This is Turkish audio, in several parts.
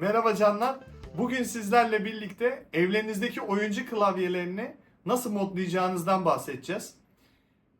Merhaba canlar. Bugün sizlerle birlikte evlerinizdeki oyuncu klavyelerini nasıl modlayacağınızdan bahsedeceğiz.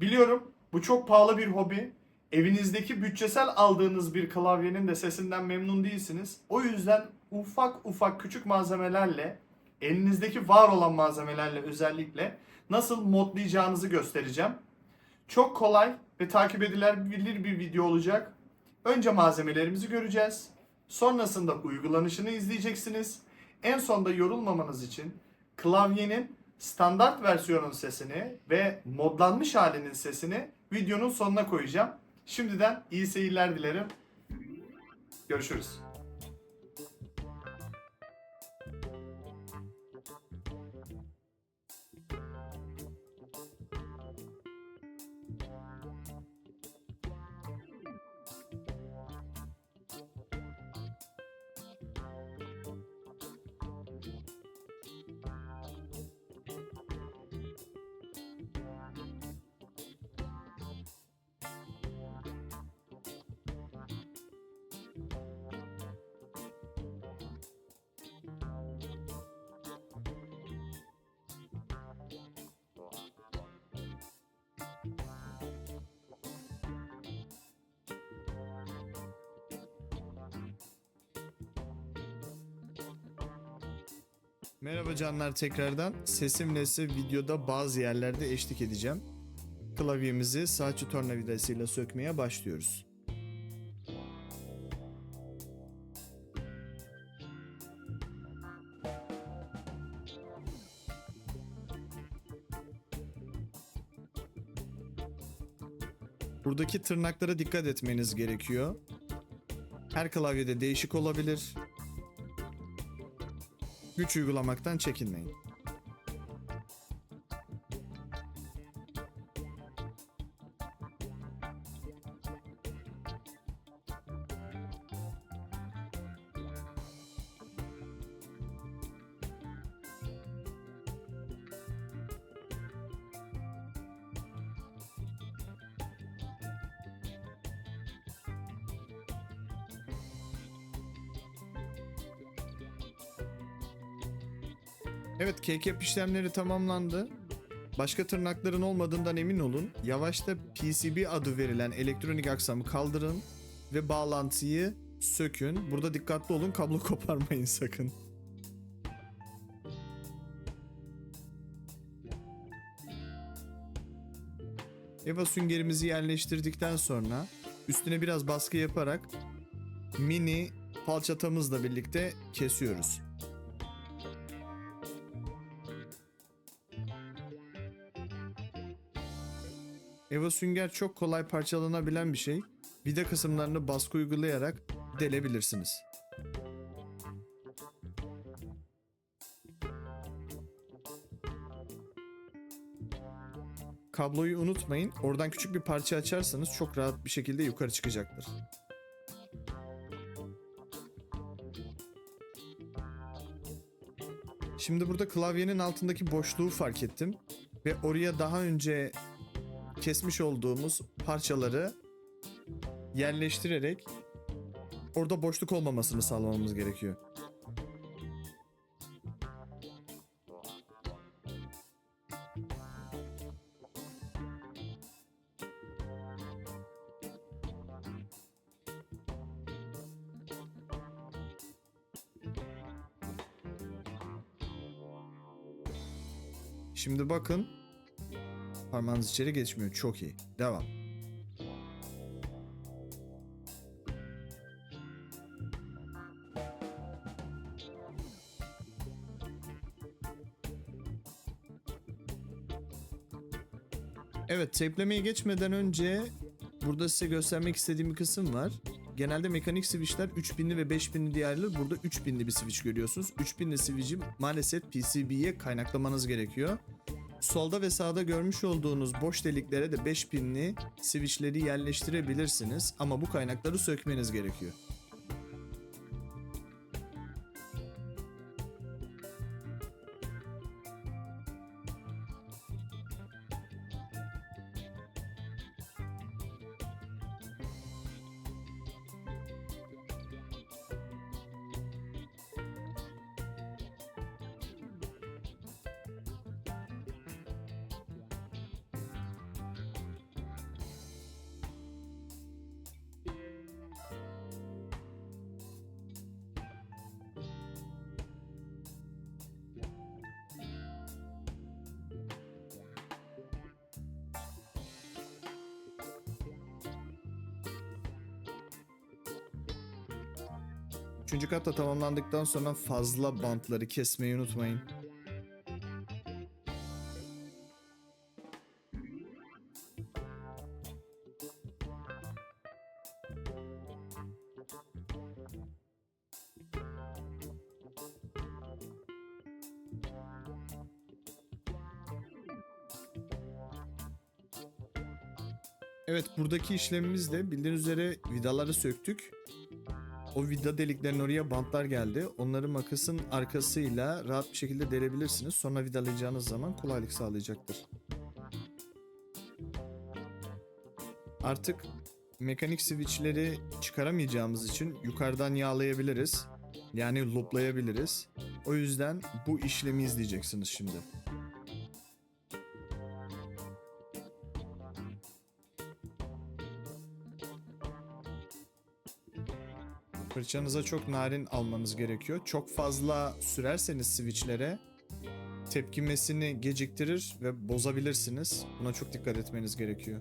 Biliyorum bu çok pahalı bir hobi. Evinizdeki bütçesel aldığınız bir klavyenin de sesinden memnun değilsiniz. O yüzden ufak ufak küçük malzemelerle, elinizdeki var olan malzemelerle özellikle nasıl modlayacağınızı göstereceğim. Çok kolay ve takip edilebilir bir video olacak. Önce malzemelerimizi göreceğiz. Sonrasında uygulanışını izleyeceksiniz. En sonda yorulmamanız için klavyenin standart versiyonun sesini ve modlanmış halinin sesini videonun sonuna koyacağım. Şimdiden iyi seyirler dilerim. Görüşürüz. Merhaba canlar tekrardan. Sesimle size videoda bazı yerlerde eşlik edeceğim. Klavyemizi saçı tornavidasıyla sökmeye başlıyoruz. Buradaki tırnaklara dikkat etmeniz gerekiyor. Her klavyede değişik olabilir. Güç uygulamaktan çekinmeyin. Evet kek işlemleri tamamlandı. Başka tırnakların olmadığından emin olun. Yavaşta PCB adı verilen elektronik aksamı kaldırın ve bağlantıyı sökün. Burada dikkatli olun kablo koparmayın sakın. Eva süngerimizi yerleştirdikten sonra üstüne biraz baskı yaparak mini falçatamızla birlikte kesiyoruz. Eva sünger çok kolay parçalanabilen bir şey. Vida kısımlarını baskı uygulayarak delebilirsiniz. Kabloyu unutmayın. Oradan küçük bir parça açarsanız çok rahat bir şekilde yukarı çıkacaktır. Şimdi burada klavyenin altındaki boşluğu fark ettim ve oraya daha önce kesmiş olduğumuz parçaları yerleştirerek orada boşluk olmamasını sağlamamız gerekiyor. Şimdi bakın Parmağınız içeri geçmiyor. Çok iyi. Devam. Evet, teplemeye geçmeden önce burada size göstermek istediğim bir kısım var. Genelde mekanik switchler 3000'li ve 5000'li diye ayrılır. Burada 3000'li bir switch görüyorsunuz. 3000'li switch'i maalesef PCB'ye kaynaklamanız gerekiyor. Solda ve sağda görmüş olduğunuz boş deliklere de 5000'li switchleri yerleştirebilirsiniz ama bu kaynakları sökmeniz gerekiyor. Üçüncü kat da tamamlandıktan sonra fazla bantları kesmeyi unutmayın. Evet buradaki işlemimiz de bildiğiniz üzere vidaları söktük. O vida deliklerinin oraya bantlar geldi. Onları makasın arkasıyla rahat bir şekilde delebilirsiniz. Sonra vidalayacağınız zaman kolaylık sağlayacaktır. Artık mekanik switchleri çıkaramayacağımız için yukarıdan yağlayabiliriz. Yani looplayabiliriz. O yüzden bu işlemi izleyeceksiniz şimdi. Fırçanıza çok narin almanız gerekiyor. Çok fazla sürerseniz switchlere tepkimesini geciktirir ve bozabilirsiniz. Buna çok dikkat etmeniz gerekiyor.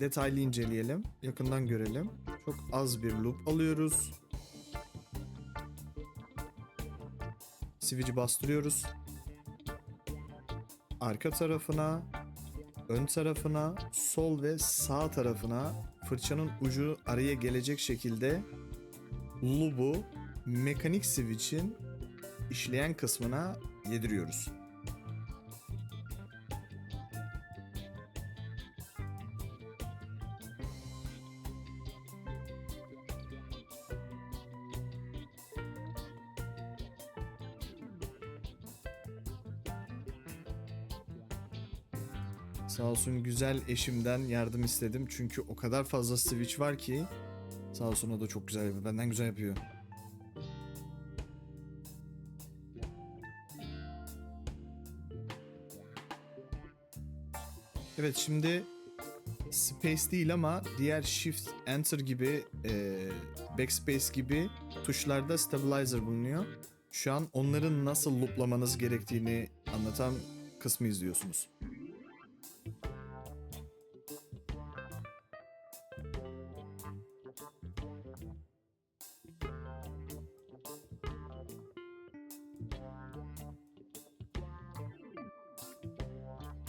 Detaylı inceleyelim, yakından görelim. Çok az bir loop alıyoruz. Switch'i bastırıyoruz. Arka tarafına, ön tarafına, sol ve sağ tarafına fırçanın ucu araya gelecek şekilde loop'u mekanik switch'in işleyen kısmına yediriyoruz. Sağ olsun güzel eşimden yardım istedim. Çünkü o kadar fazla switch var ki sağ olsun o da çok güzel yapıyor. Benden güzel yapıyor. Evet şimdi Space değil ama diğer Shift, Enter gibi, e, Backspace gibi tuşlarda Stabilizer bulunuyor. Şu an onların nasıl looplamanız gerektiğini anlatan kısmı izliyorsunuz.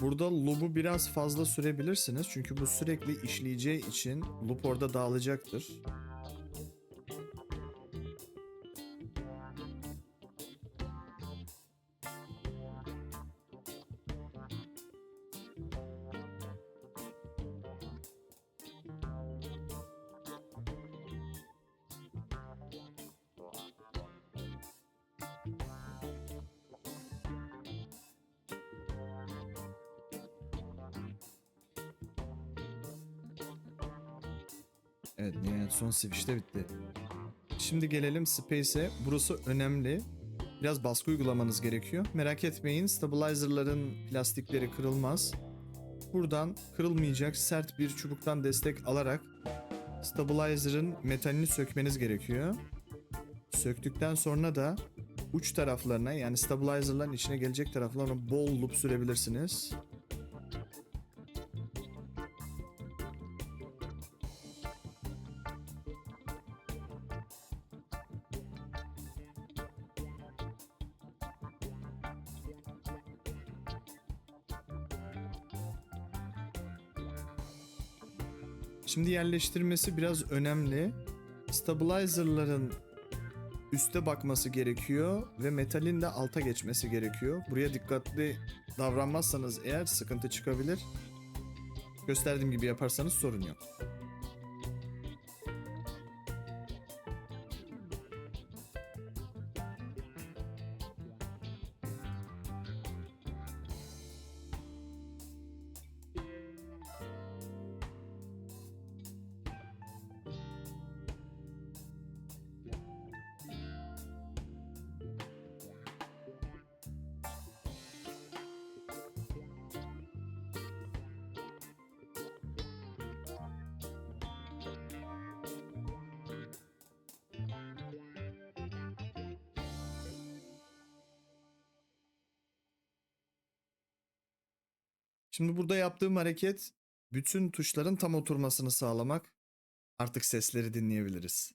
Burada loop'u biraz fazla sürebilirsiniz. Çünkü bu sürekli işleyeceği için loop orada dağılacaktır. Evet nihayet son switch de bitti. Şimdi gelelim Space'e. Burası önemli. Biraz baskı uygulamanız gerekiyor. Merak etmeyin stabilizer'ların plastikleri kırılmaz. Buradan kırılmayacak sert bir çubuktan destek alarak stabilizer'ın metalini sökmeniz gerekiyor. Söktükten sonra da uç taraflarına yani stabilizer'ların içine gelecek taraflarına bol loop sürebilirsiniz. Şimdi yerleştirmesi biraz önemli. Stabilizer'ların üste bakması gerekiyor ve metalin de alta geçmesi gerekiyor. Buraya dikkatli davranmazsanız eğer sıkıntı çıkabilir. Gösterdiğim gibi yaparsanız sorun yok. Şimdi burada yaptığım hareket bütün tuşların tam oturmasını sağlamak. Artık sesleri dinleyebiliriz.